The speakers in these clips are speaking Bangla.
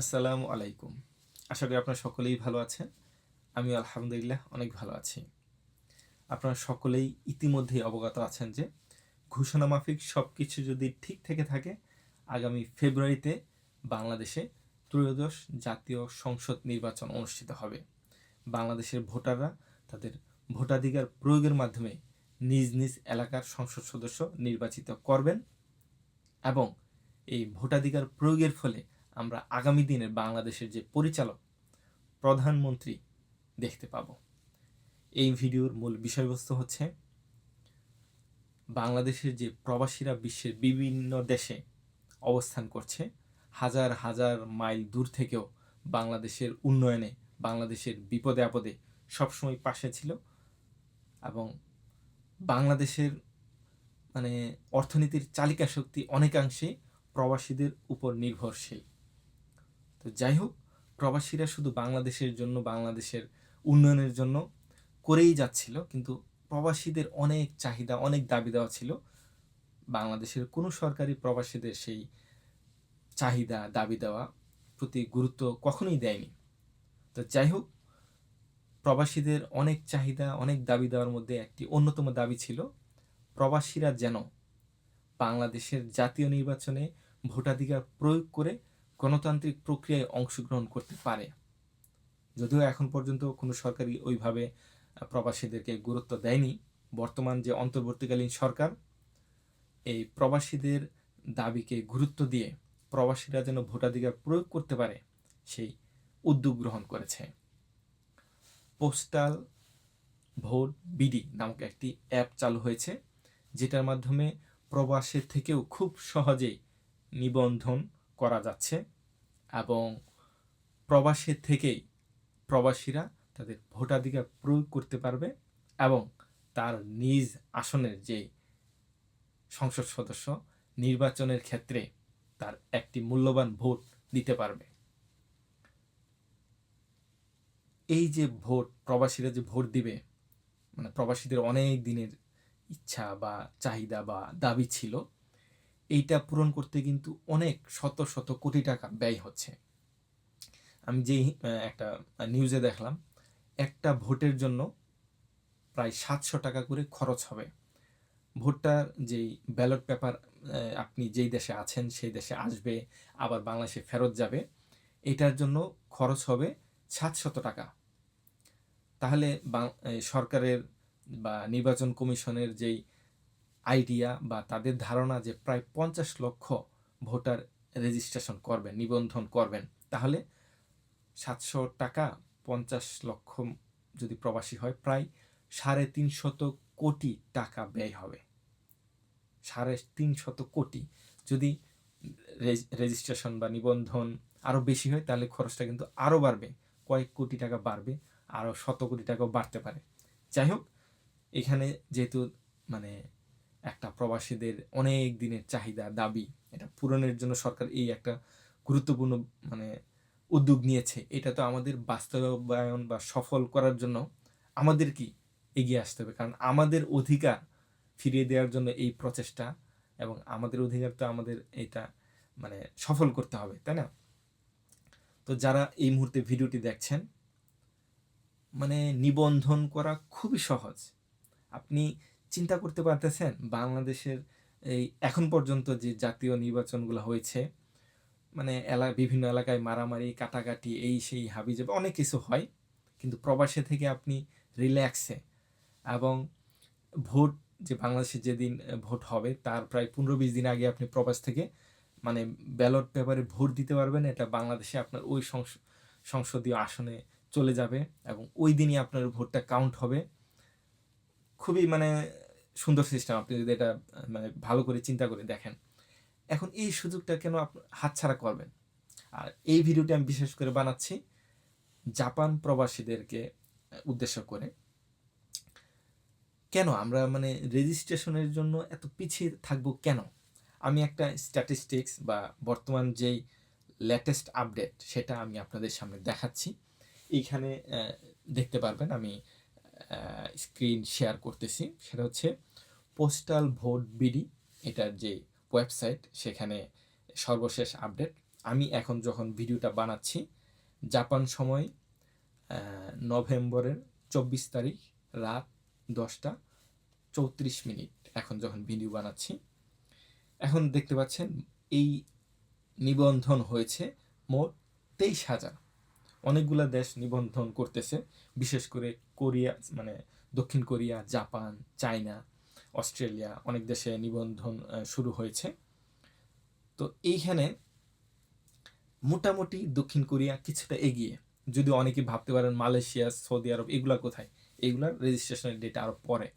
আসসালামু আলাইকুম। আশা করি আপনারা সকলেই ভালো আছেন। আমি আলহামদুলিল্লাহ অনেক ভালো আছি। আপনারা সকলেই ইতিমধ্যেই অবগত আছেন যে ঘোষণা মাফিক সব কিছু যদি ঠিক থেকে থাকে, আগামী ফেব্রুয়ারিতে বাংলাদেশে ত্রয়োদশ জাতীয় সংসদ নির্বাচন অনুষ্ঠিত হবে। বাংলাদেশের ভোটাররা তাদের ভোটাধিকার প্রয়োগের মাধ্যমে নিজ নিজ এলাকার সংসদ সদস্য নির্বাচিত করবেন এবং এই ভোটাধিকার প্রয়োগের ফলে আমরা আগামী দিনের বাংলাদেশের যে পরিচালক, প্রধানমন্ত্রী দেখতে পাব। এই ভিডিওর মূল বিষয়বস্তু হচ্ছে, বাংলাদেশের যে প্রবাসীরা বিশ্বের বিভিন্ন দেশে অবস্থান করছে, হাজার হাজার মাইল দূর থেকেও বাংলাদেশের উন্নয়নে, বাংলাদেশের বিপদে আপদে সবসময় পাশে ছিল এবং বাংলাদেশের মানে অর্থনীতির চালিকা শক্তি অনেকাংশে প্রবাসীদের উপর নির্ভরশীল। তো যাই হোক, প্রবাসীরা শুধু বাংলাদেশের জন্য, বাংলাদেশের উন্নয়নের জন্য করেই যাচ্ছিল, কিন্তু প্রবাসীদের অনেক চাহিদা, অনেক দাবি দেওয়া ছিল। বাংলাদেশের কোনো সরকারি প্রবাসীদের সেই চাহিদা, দাবি দেওয়া প্রতি গুরুত্ব কখনোই দেয়নি। তো যাই হোক, প্রবাসীদের অনেক চাহিদা, অনেক দাবি দেওয়ার মধ্যে একটি অন্যতম দাবি ছিল, প্রবাসীরা যেন বাংলাদেশের জাতীয় নির্বাচনে ভোটাধিকার প্রয়োগ করে গণতান্ত্রিক প্রক্রিয়ায় অংশগ্রহণ করতে পারে। যদিও এখন পর্যন্ত কোনো সরকারি ওইভাবে প্রবাসীদেরকে গুরুত্ব দেয়নি। বর্তমান যে অন্তর্বর্তীকালীন সরকার, এই প্রবাসীদের দাবিকে গুরুত্ব দিয়ে প্রবাসীরা যেন ভোটাধিকার প্রয়োগ করতে পারে, সেই উদ্যোগ গ্রহণ করেছে। পোস্টাল ভোট বিডি নামক একটি অ্যাপ চালু হয়েছে, যেটার মাধ্যমে প্রবাসের থেকেও খুব সহজেই নিবন্ধন করা যাচ্ছে এবং প্রবাসের থেকেই প্রবাসীরা তাদের ভোটাধিকার প্রয়োগ করতে পারবে এবং তার নিজ আসনের যে সংসদ সদস্য নির্বাচনের ক্ষেত্রে তার একটি মূল্যবান ভোট দিতে পারবে। এই যে ভোট, প্রবাসীরা যে ভোট দিবে মানে প্রবাসীদের অনেক দিনের ইচ্ছা বা চাহিদা বা দাবি ছিল এইটা পূরণ করতে কিন্তু অনেক শত শত কোটি টাকা ব্যয় হচ্ছে। আমি যেই একটা নিউজে দেখলাম, একটা ভোটের জন্য প্রায় সাতশো টাকা করে খরচ হবে। ভোটটার যেই ব্যালট পেপার আপনি যেই দেশে আছেন সেই দেশে আসবে, আবার বাংলাদেশে ফেরত যাবে, এটার জন্য খরচ হবে সাতশত টাকা। তাহলে সরকারের বা নির্বাচন কমিশনের যেই আইডিয়া বা তাদের ধারণা যে প্রায় পঞ্চাশ লক্ষ ভোটার রেজিস্ট্রেশন করবেন, নিবন্ধন করবেন, তাহলে সাতশো টাকা পঞ্চাশ লক্ষ যদি প্রবাসী হয়, প্রায় সাড়ে তিনশত কোটি টাকা ব্যয় হবে। সাড়ে তিনশত কোটি যদি রেজিস্ট্রেশন বা নিবন্ধন আরও বেশি হয়, তাহলে খরচটা কিন্তু আরও বাড়বে, কয়েক কোটি টাকা বাড়বে আরও শত কোটি টাকাও বাড়তে পারে। যাই হোক, এখানে যেহেতু মানে একটা প্রবাসীদের অনেক দিনের চাহিদা, দাবি, এটা পূরণের জন্য সরকার এই একটা গুরুত্বপূর্ণ মানে উদ্যোগ নিয়েছে। এটা তো আমাদের বাস্তবায়ন বা সফল করার জন্য আমাদের কি এগিয়ে আসতে হবে? কারণ আমাদের অধিকার ফিরিয়ে দেওয়ার জন্য এই প্রচেষ্টা এবং আমাদের অধিকার তো আমাদের এটা মানে সফল করতে হবে, তাই না? তো যারা এই মুহূর্তে ভিডিওটি দেখছেন মানে নিবন্ধন করা খুবই সহজ। আপনি চিন্তা করতে পারতেছেন? বাংলাদেশের এই এখন পর্যন্ত যে জাতীয় নির্বাচনগুলো হয়েছে মানে এলা, বিভিন্ন এলাকায় মারামারি, কাটাকাটি, এই সেই হাবি যাবে অনেক কিছু হয়। কিন্তু প্রবাসে থেকে আপনি রিল্যাক্সে এবং ভোট, যে বাংলাদেশে যেদিন ভোট হবে, তার প্রায় পনেরো বিশ দিন আগে আপনি প্রবাস থেকে মানে ব্যালট পেপারে ভোট দিতে পারবেন। এটা বাংলাদেশে আপনার ওই সংসদীয় আসনে চলে যাবে এবং ওই দিনই আপনার ভোটটা কাউন্ট হবে। খুবই মানে সুন্দর সিস্টেম আপনি যদি এটা মানে ভালো করে চিন্তা করে দেখেন। এখন এই সুযোগটা কেন হাতছাড়া করবেন? আর এই ভিডিওটি আমি বিশেষ করে বানাচ্ছি জাপান প্রবাসীদেরকে উদ্দেশ্য করে। কেন আমরা মানে রেজিস্ট্রেশনের জন্য এত পিছিয়ে থাকব কেন? আমি একটা স্ট্যাটিস্টিক্স বা বর্তমান যেই লেটেস্ট আপডেট সেটা আমি আপনাদের সামনে দেখাচ্ছি। এইখানে দেখতে পারবেন আমি স্ক্রিন শেয়ার করতেছি, সেটা হচ্ছে পোস্টাল ভোট বিডি এটার যে ওয়েবসাইট সেখানে সর্বশেষ আপডেট আমি এখন যখন ভিডিওটা বানাচ্ছি, জাপান সময় নভেম্বরের চব্বিশ তারিখ রাত দশটা চৌত্রিশ মিনিট এখন যখন ভিডিও বানাচ্ছি। এখন দেখতে পাচ্ছেন, এই নিবন্ধন হয়েছে মোট তেইশ হাজার। অনেকগুলা দেশ নিবন্ধন করতেছে, বিশেষ করে কোরিয়া মানে দক্ষিণ কোরিয়া, জাপান, চায়না, অস্ট্রেলিয়া অনেক দেশে নিবন্ধন শুরু হয়েছে। তো এইখানে মোটামুটি দক্ষিণ কোরিয়া কিছুটা এগিয়ে। যদি অনেকে ভাবতে পারেন মালয়েশিয়া, সৌদি আরব, এগুলা কোথায়? এগুলার রেজিস্ট্রেশনের ডেটা আরও পরে।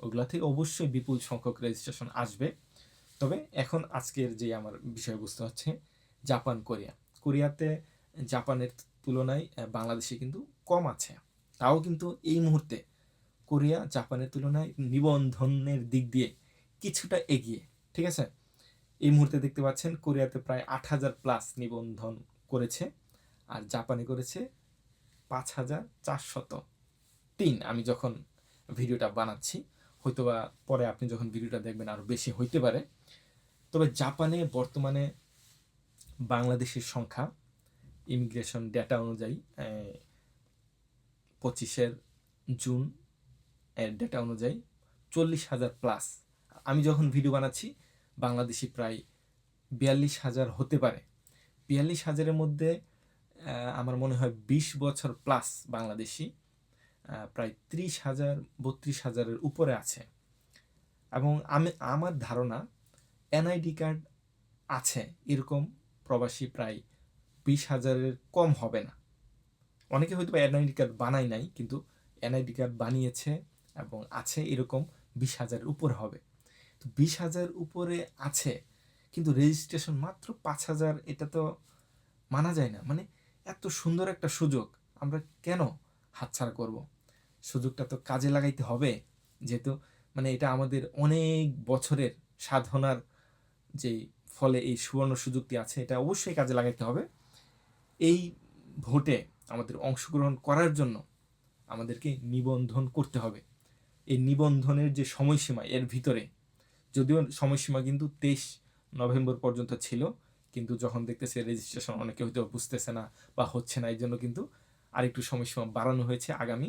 ওগুলা থেকে অবশ্যই বিপুল সংখ্যক রেজিস্ট্রেশন আসবে। তবে এখন আজকের যে আমার বিষয়বস্তু হচ্ছে জাপান, কোরিয়া। কোরিয়াতে জাপানের তুলনায় বাংলাদেশে কিন্তু কম আছে। তাও কিন্তু এই মুহূর্তে কোরিয়া, জাপানের তুলনায় নিবন্ধনের দিক দিয়ে কিছুটা এগিয়ে, ঠিক আছে? এই মুহূর্তে দেখতে পাচ্ছেন কোরিয়াতে প্রায় আট হাজার প্লাস নিবন্ধন করেছে আর জাপানে করেছে পাঁচ হাজার চারশত তিন। আমি যখন ভিডিওটা বানাচ্ছি, হয়তোবা পরে আপনি যখন ভিডিওটা দেখবেন আরও বেশি হইতে পারে। তবে জাপানে বর্তমানে বাংলাদেশের সংখ্যা ইমিগ্রেশন ডেটা অনুযায়ী পঁচিশের জুন এর ডেটা অনুযায়ী চল্লিশ হাজার প্লাস আমি যখন ভিডিও বানাচ্ছি, বাংলাদেশি প্রায় বিয়াল্লিশ হাজার হতে পারে। বিয়াল্লিশ হাজারের মধ্যে আমার মনে হয় বিশ বছর প্লাস বাংলাদেশি প্রায় ত্রিশ হাজার, বত্রিশ হাজারের উপরে আছে। এবং আমি, আমার ধারণা এনআইডি কার্ড আছে। এরকম প্রবাসী প্রায় বিশ হাজারের কম হবে না। অনেকে হয়তো এনআইডি কার্ড বানায় নাই, কিন্তু এনআইডি কার্ড বানিয়েছে এবং আছে এরকম বিশ হাজারের উপরে হবে। তো বিশ হাজার উপরে আছে, কিন্তু রেজিস্ট্রেশন মাত্র পাঁচ হাজার, এটা তো মানা যায় না। মানে এত সুন্দর একটা সুযোগ, আমরা কেন হাতছাড়া করব? সুযোগটা তো কাজে লাগাইতে হবে, যেহেতু মানে এটা আমাদের অনেক বছরের সাধনার যে ফলে এই সুবর্ণ সুযোগটি আছে, এটা অবশ্যই কাজে লাগাইতে হবে। এই ভোটে আমাদের অংশগ্রহণ করার জন্য আমাদেরকে নিবন্ধন করতে হবে। এই নিবন্ধনের যে সময়সীমা, এর ভিতরে যদিও সময়সীমা কিন্তু তেইশ নভেম্বর পর্যন্ত ছিল, কিন্তু যখন দেখতেছে রেজিস্ট্রেশন অনেকে হয়তো বুঝতেছে না বা হচ্ছে না এই জন্য কিন্তু আরেকটু সময়সীমা বাড়ানো হয়েছে আগামী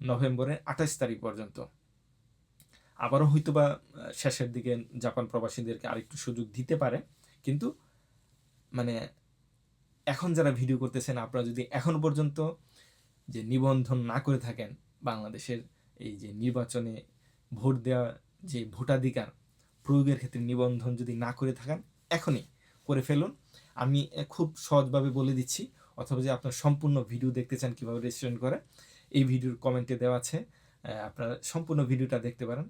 নভেম্বরের আঠাশ তারিখ পর্যন্ত। আবারও হয়তো বা শেষের দিকে জাপান প্রবাসীদেরকে আরেকটু সুযোগ দিতে পারে, কিন্তু মানে এখন যারা ভিডিও করতেছেন, আপনারা যদি এখন পর্যন্ত যে নিবন্ধন না করে থাকেন, বাংলাদেশের এই যে নির্বাচনে ভোট দেওয়া যে ভোটাধিকার প্রয়োগের ক্ষেত্রে নিবন্ধন যদি না করে থাকেন, এখনই করে ফেলুন। আমি খুব সহজভাবে বলে দিচ্ছি, অথবা যে আপনার সম্পূর্ণ ভিডিও দেখতে চান কীভাবে রেজিস্ট্রেশন করে, এই ভিডিওর কমেন্টে দেওয়া আছে। আপনারা সম্পূর্ণ ভিডিওটা দেখতে পারেন।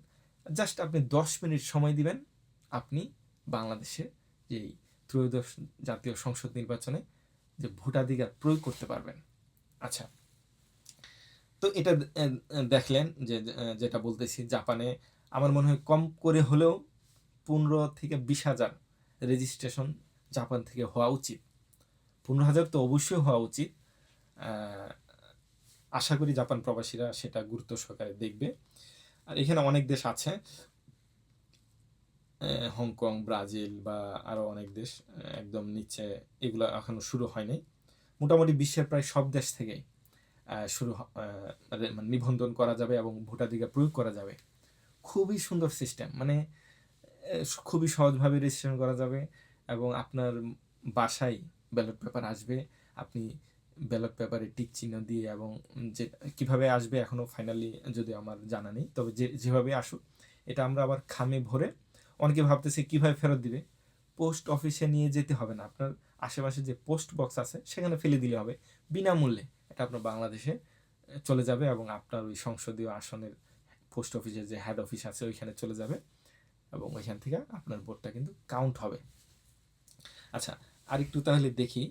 জাস্ট আপনি দশ মিনিট সময় দিবেন, আপনি বাংলাদেশে যেই ত্রয়োদশ জাতীয় সংসদ নির্বাচনে যে ভোটাধিকার প্রয়োগ করতে পারবেন। আচ্ছা। তো এটা দেখলেন যে যেটা বলতেছি জাপানে আমার মনে হয় কম করে হলেও পনেরো থেকে বিশ হাজার রেজিস্ট্রেশন জাপান থেকে হওয়া উচিত। পনেরো হাজার তো অবশ্যই হওয়া উচিত। আশা করি জাপান প্রবাসীরা সেটা গুরুত্ব সহকারে দেখবে। আর এখানে অনেক দেশ আছে হংকং, ব্রাজিল বা আরও অনেক দেশ একদম নিচে এগুলো এখনও শুরু হয়নি মোটামুটি বিশ্বের প্রায় সব দেশ থেকেই শুরু মানে নিবন্ধন করা যাবে এবং ভোটাধিকার প্রয়োগ করা যাবে। খুবই সুন্দর সিস্টেম মানে খুবই সহজভাবে রেজিস্ট্রেশন করা যাবে এবং আপনার বাসায় ব্যালট পেপার আসবে। আপনি ব্যালট পেপারে টিক চিহ্ন দিয়ে এবং যে, কীভাবে আসবে এখনও ফাইনালি যদি আমার জানা নেই, তবে যে, যেভাবে আসুক, এটা আমরা আবার খামে ভরে অনেকে ভাবতেছে কীভাবে ফেরত দিবে। পোস্ট অফিসে নিয়ে যেতে হবে না। আপনার আশেপাশে যে পোস্ট বক্স আছে, সেখানে ফেলে দিলে হবে। বিনামূল্যে এটা আপনার বাংলাদেশে চলে যাবে এবং আপনার ওই সংসদীয় আসনের পোস্ট অফিসের যে হেড অফিস আছে, ওইখানে চলে যাবে এবং ওইখান থেকে আপনার ভোটটা কিন্তু কাউন্ট হবে। আচ্ছা আরেকটু তাহলে দেখি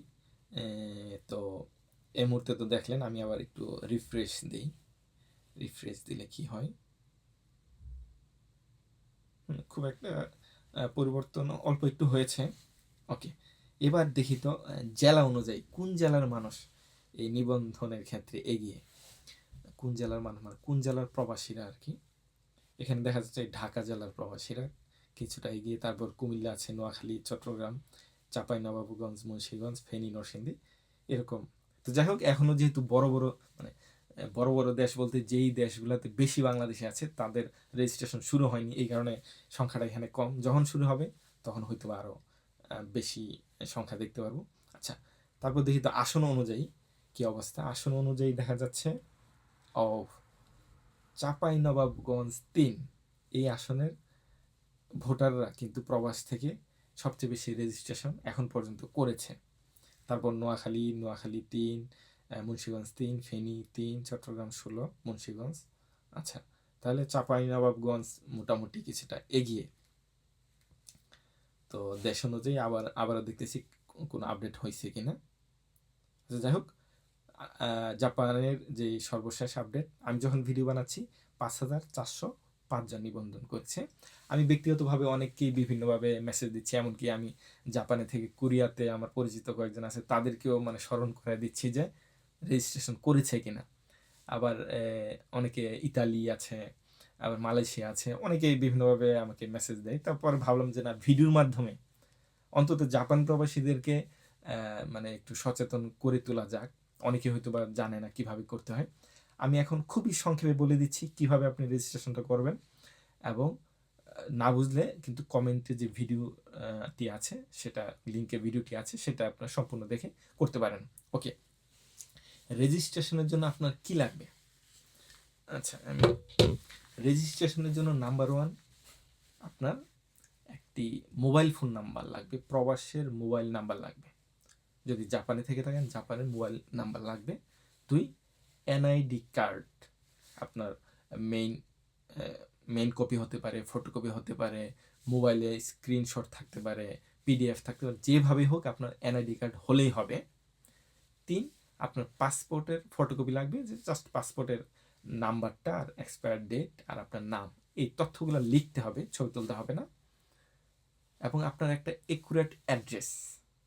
তো এই মুহূর্তে তো দেখলেন, আমি আবার একটু রিফ্রেশ দিই। রিফ্রেশ দিলে কি হয়? খুব একটা পরিবর্তন অল্প একটু হয়েছে। ওকে, এবার দেখি তো জেলা অনুযায়ী কোন জেলার মানুষ এই নিবন্ধনের ক্ষেত্রে এগিয়ে? কোন জেলার মানুষ মানে কোন জেলার প্রবাসীরা আর কি? এখানে দেখা যাচ্ছে ঢাকা জেলার প্রবাসীরা কিছুটা এগিয়ে, তারপর কুমিল্লা আছে, নোয়াখালী, চট্টগ্রাম চাপাই নবাবগঞ্জ মুন্সিগঞ্জ, ফেনী, নরসিংদী, এরকম। তো যাই হোক এখনও যেহেতু বড় বড় মানে বড় বড় দেশ বলতে যেই দেশগুলোতে বেশি বাংলাদেশি আছে, তাদের রেজিস্ট্রেশন শুরু হয়নি। এই কারণে সংখ্যাটা এখানে কম। যখন শুরু হবে, তখন হয়তো আরও বেশি সংখ্যা দেখতে পারব। আচ্ছা তারপর দেখি তো আসন অনুযায়ী কি অবস্থা। আসন অনুযায়ী দেখা যাচ্ছে ও চাপাই নবাবগঞ্জ তিন। এই আসনের ভোটাররা কিন্তু প্রবাস থেকে সবচেয়ে বেশি রেজিস্ট্রেশন এখন পর্যন্ত করেছে। তারপর নোয়াখালী নোয়াখালী তিন মুন্সিগঞ্জ তিন, ফেনী তিন, চট্টগ্রাম ষোলো, মুন্সিগঞ্জ। আচ্ছা তাহলে চাপাই নবাবগঞ্জ মোটামুটি কিছুটা এগিয়ে। তো দেশ অনুযায়ী আবার, আবারও দেখতেছি কোনো আপডেট হয়েছে কিনা। আচ্ছা যাই হোক জাপানের যে সর্বশেষ আপডেট আমি যখন ভিডিও বানাচ্ছি, পাঁচ হাজার চারশো পাঁচজন নিবন্ধন করছে। আমি ব্যক্তিগতভাবে অনেককেই বিভিন্নভাবে মেসেজ দিচ্ছি, এমনকি আমি জাপানে থেকে কোরিয়াতে আমার পরিচিত কয়েকজন আছে, তাদেরকেও মানে স্মরণ করে দিচ্ছি যে রেজিস্ট্রেশন করেছে কিনা। আবার অনেকে ইতালি আছে, আবার মালয়েশিয়া আছে অনেকেই বিভিন্নভাবে আমাকে মেসেজ দেয়। তারপর ভাবলাম যে না, ভিডিওর মাধ্যমে অন্তত জাপান প্রবাসীদেরকে মানে একটু সচেতন করে তোলা যাক। অনেকে হয়তো বা জানে না কীভাবে করতে হয়। আমি এখন খুবই সংক্ষেপে বলে দিচ্ছি কীভাবে আপনি রেজিস্ট্রেশনটা করবেন এবং না বুঝলে কিন্তু কমেন্টে যে ভিডিওটি আছে, সেটা লিঙ্কে ভিডিওটি আছে, সেটা আপনার সম্পূর্ণ দেখে করতে পারেন। ওকে। রেজিস্ট্রেশনের জন্য আপনার কি লাগবে? আচ্ছা আমি রেজিস্ট্রেশনের জন্য নাম্বার ওয়ান আপনার একটি মোবাইল ফোন নাম্বার লাগবে প্রবাসের মোবাইল নাম্বার লাগবে। যদি জাপানে থেকে থাকেন জাপানের মোবাইল নাম্বার লাগবে। দুই এনআইডি কার্ড আপনার মেইন মেইন কপি হতে পারে ফটোকপি হতে পারে মোবাইলে স্ক্রিনশট থাকতে পারে পিডিএফ থাকতে পারে যেভাবেই হোক আপনার এনআইডি কার্ড হলেই হবে। তিন আপনার পাসপোর্টের ফটোকপি লাগবে, যে জাস্ট পাসপোর্টের নাম্বারটা আর এক্সপায়ার ডেট আর আপনার নাম। এই তথ্যগুলো লিখতে হবে, ছবি তুলতে হবে না। এবং আপনার একটা একুরেট অ্যাড্রেস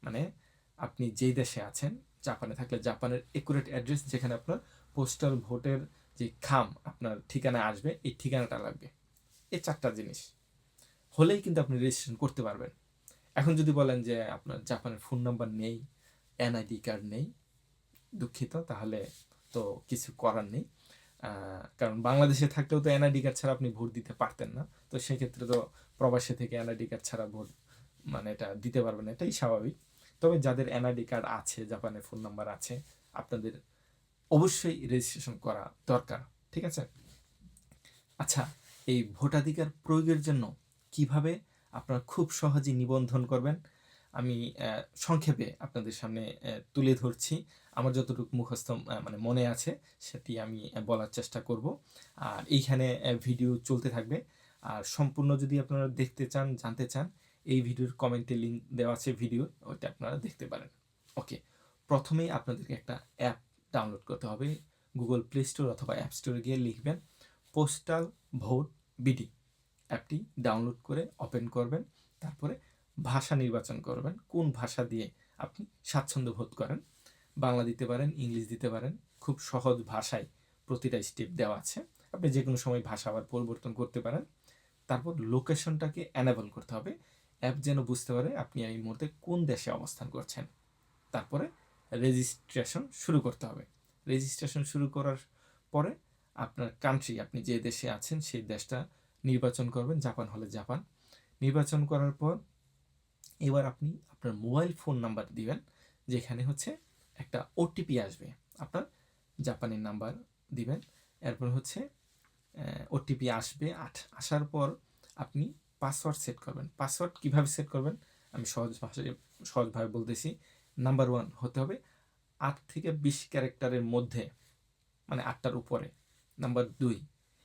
মানে আপনি যেই দেশে আছেন, জাপানে থাকলে জাপানের একুরেট অ্যাড্রেস যেখানে আপনার পোস্টাল ভোটের যে খাম আপনার ঠিকানায় আসবে, এই ঠিকানাটা লাগবে। এই চারটা জিনিস। হলেই কিন্তু আপনি রেজিস্ট্রেশন করতে পারবেন। এখন যদি বলেন যে আপনার জাপানের ফোন নাম্বার নেই এনআইডি কার্ড নেই দুঃখিত, তাহলে তো কিছু করার নেই। কারণ বাংলাদেশে থাকলেও তো এনআইডি কার্ড ছাড়া আপনি ভোট দিতে পারতেন না। তো সেক্ষেত্রে তো প্রবাসী থেকে এনআইডি কার্ড ছাড়া ভোট মানে এটা দিতে পারবেন এটাই স্বাভাবিক। তবে যাদের এনআইডি কার্ড আছে জাপানের ফোন নাম্বার আছে, আপনাদের অবশ্যই রেজিস্ট্রেশন করা দরকার, ঠিক আছে? আচ্ছা এই ভোটাধিকার প্রয়োগের জন্য কীভাবে আপনারা খুব সহজেই নিবন্ধন করবেন? আমি সংক্ষেপে আপনাদের সামনে তুলে ধরছি। আমার যতটুকু মুখস্থ মানে মনে আছে, সেটি আমি বলার চেষ্টা করব। আর এইখানে ভিডিও চলতে থাকবে। আর সম্পূর্ণ যদি আপনারা দেখতে চান, জানতে চান, এই ভিডিওর কমেন্টে লিঙ্ক দেওয়া আছে ভিডিও, ওইটা আপনারা দেখতে পারেন। ওকে, প্রথমেই আপনাদেরকে একটা অ্যাপ ডাউনলোড করতে হবে। গুগল প্লে স্টোর অথবা অ্যাপ স্টোরে গিয়ে লিখবেন, পোস্টাল ভোট বিডি। অ্যাপটি ডাউনলোড করে ওপেন করবেন। তারপরে ভাষা নির্বাচন করবেন, কোন ভাষা দিয়ে আপনি স্বাচ্ছন্দ্য বোধ করেন। বাংলা দিতে পারেন, ইংলিশ দিতে পারেন, খুব সহজ ভাষায় প্রতিটা স্টেপ দেওয়া আছে। আপনি যে কোনো সময় ভাষা আবার পরিবর্তন করতে পারেন। তারপর লোকেশনটাকে অ্যানেবল করতে হবে। অ্যাপ যেন বুঝতে পারে আপনি এই মুহূর্তে কোন দেশে অবস্থান করছেন। তারপরে রেজিস্ট্রেশন শুরু করতে হবে। রেজিস্ট্রেশন শুরু করার পরে আপনার কান্ট্রি আপনি যে দেশে আছেন সেই দেশটা নির্বাচন করবেন জাপান হলে জাপান নির্বাচন করার পর এবার আপনি আপনার মোবাইল ফোন নাম্বার দিবেন, যেখানে হচ্ছে একটা ওটিপি আসবে। আপনার জাপানের নাম্বার দিবেন, এরপর হচ্ছে ওটিপি আসবে আট, আসার পর আপনি পাসওয়ার্ড সেট করবেন। পাসওয়ার্ড কীভাবে সেট করবেন? আমি সহজ ভাষায়, সহজভাবে বলতেছি। নাম্বার ওয়ান হতে হবে আট থেকে বিশ ক্যারেক্টারের মধ্যে মানে আটটার উপরে। নাম্বার দুই,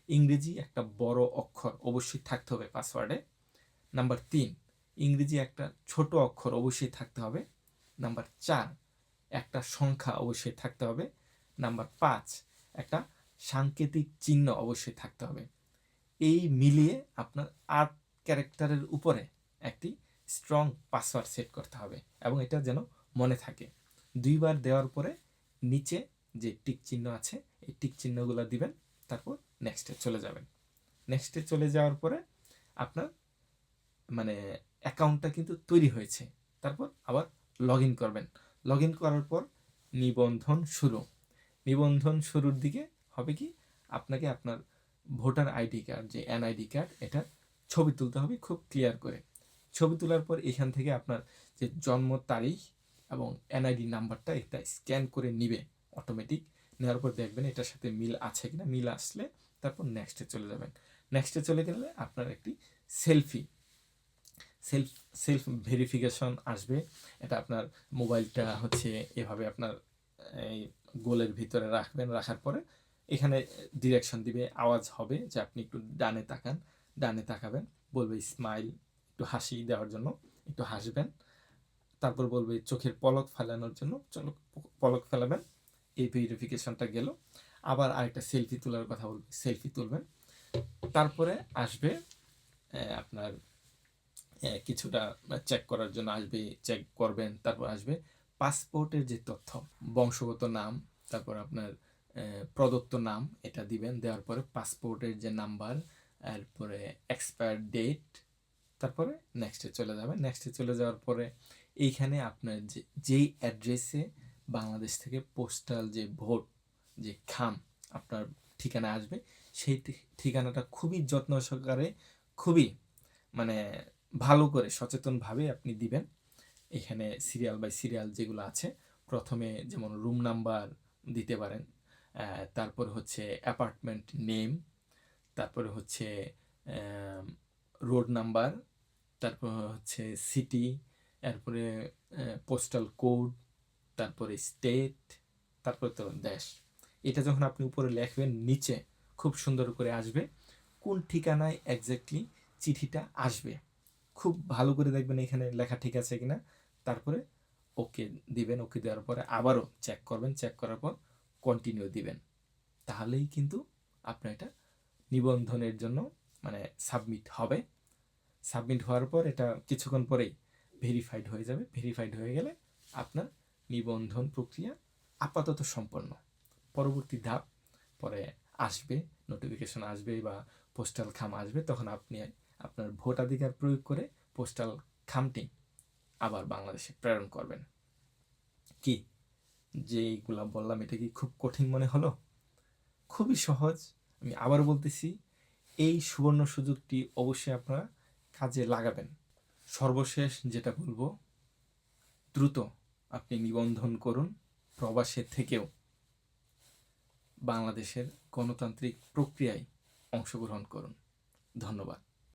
ইংরেজি একটা বড় অক্ষর অবশ্যই থাকতে হবে পাসওয়ার্ডে নাম্বার তিন ইংরেজি একটা ছোট অক্ষর অবশ্যই থাকতে হবে। নাম্বার চার, একটা সংখ্যা অবশ্যই থাকতে হবে। নাম্বার পাঁচ, একটা সাংকেতিক চিহ্ন অবশ্যই থাকতে হবে। এই মিলিয়ে আপনার আট ক্যারেক্টারের উপরে একটি স্ট্রং পাসওয়ার্ড সেট করতে হবে এবং এটা যেন মনে থাকে। দুইবার দেওয়ার পরে নিচে যে টিক চিহ্ন আছে, এই টিক চিহ্নগুলো দিবেন, তারপর নেক্সটে চলে যাবেন। নেক্সটে চলে যাওয়ার পরে আপনার মানে অ্যাকাউন্টটা কিন্তু তৈরি হয়েছে। তারপর আবার লগ ইন করবেন। লগ ইন করার পর নিবন্ধন শুরু। নিবন্ধন শুরুর দিকে হবে কি? আপনাকে আপনার ভোটার আইডি কার্ড, যে এনআইডি কার্ড এটা ছবি তুলতে হবে খুব ক্লিয়ার করে। ছবি তোলার পর এখান থেকে আপনার যে জন্ম তারিখ এবং এনআইডি নাম্বারটা এটা স্ক্যান করে নিবে অটোমেটিক। নেওয়ার পর দেখবেন এটার সাথে মিল আছে কিনা, মিল আসলে তারপর নেক্সটে চলে যাবেন। নেক্সটে চলে গেলে আপনার একটি সেলফি সেলফ সেলফ ভেরিফিকেশন আসবে। এটা আপনার মোবাইলটা হচ্ছে এভাবে আপনার, এই গোলের ভিতরে রাখবেন, রাখার পরে এখানে ডিরেকশন দিবে, আওয়াজ হবে যে আপনি একটু ডানে তাকান, ডানে তাকাবেন, বলবে স্মাইল একটু হাসি দেওয়ার জন্য একটু হাসবেন। তারপর বলবে চোখের পলক ফেলানোর জন্য চলো পলক ফেলাবেন, এই ভেরিফিকেশনটা গেল। আবার আরেকটা সেলফি তোলার কথা বলবে সেলফি তুলবেন। তারপরে আসবে আপনার কিছুটা চেক করার জন্য আসবে চেক করবেন, তারপর আসবে পাসপোর্টের যে তথ্য, বংশগত নাম, তারপর আপনার প্রদত্ত নাম, এটা দিবেন, দেওয়ার পরে পাসপোর্টের যে নাম্বার তারপরে এক্সপায়ার ডেট তারপরে নেক্সটে চলে যাবে। নেক্সটে চলে যাওয়ার পরে এইখানে আপনার যে, যেই অ্যাড্রেসে বাংলাদেশ থেকে পোস্টাল যে ভোট, যে খাম আপনার ঠিকানা আসবে, সেই ঠিকানাটা খুবই যত্ন সহকারে, খুবই মানে ভালো করে সচেতনভাবে আপনি দিবেন। এখানে সিরিয়াল বাই সিরিয়াল যেগুলো আছে, প্রথমে যেমন রুম নাম্বার দিতে পারেন তারপর হচ্ছে অ্যাপার্টমেন্ট নেম তারপরে হচ্ছে রোড নাম্বার তারপর হচ্ছে সিটি এরপরে পোস্টাল কোড তারপরে স্টেট তারপরে তো দেশ। এটা যখন আপনি উপরে লিখবেন, নিচে খুব সুন্দর করে আসবে। কোন ঠিকানায় এক্স্যাক্টলি চিঠিটা আসবে? খুব ভালো করে দেখবেন এখানে লেখা ঠিক আছে কিনা। তারপরে ওকে দিবেন, ওকে দেওয়ার পরে আবারও চেক করবেন চেক করার পর কন্টিনিউ দিবেন। তাহলেই কিন্তু আপনার এটা নিবন্ধনের জন্য মানে সাবমিট হবে। সাবমিট হওয়ার পর এটা কিছুক্ষণ পরেই ভেরিফাইড হয়ে যাবে। ভেরিফাইড হয়ে গেলে আপনার নিবন্ধন প্রক্রিয়া আপাতত সম্পন্ন। পরবর্তী ধাপ, পরে আসবে নোটিফিকেশন আসবে বা পোস্টাল খাম আসবে, তখন আপনি আপনার ভোটাধিকার প্রয়োগ করে পোস্টাল খামটি আবার বাংলাদেশে প্রেরণ করবেন। কি? যেইগুলা বললাম, এটা কি খুব কঠিন মনে হলো? খুবই সহজ। আমি আবার বলতেছি, এই সুবর্ণ সুযোগটি অবশ্যই আপনারা কাজে লাগাবেন। সর্বশেষ যেটা বলব, দ্রুত আপনি নিবন্ধন করুন প্রবাসে থেকেও। বাংলাদেশের গণতান্ত্রিক প্রক্রিয়ায় অংশগ্রহণ করুন। ধন্যবাদ।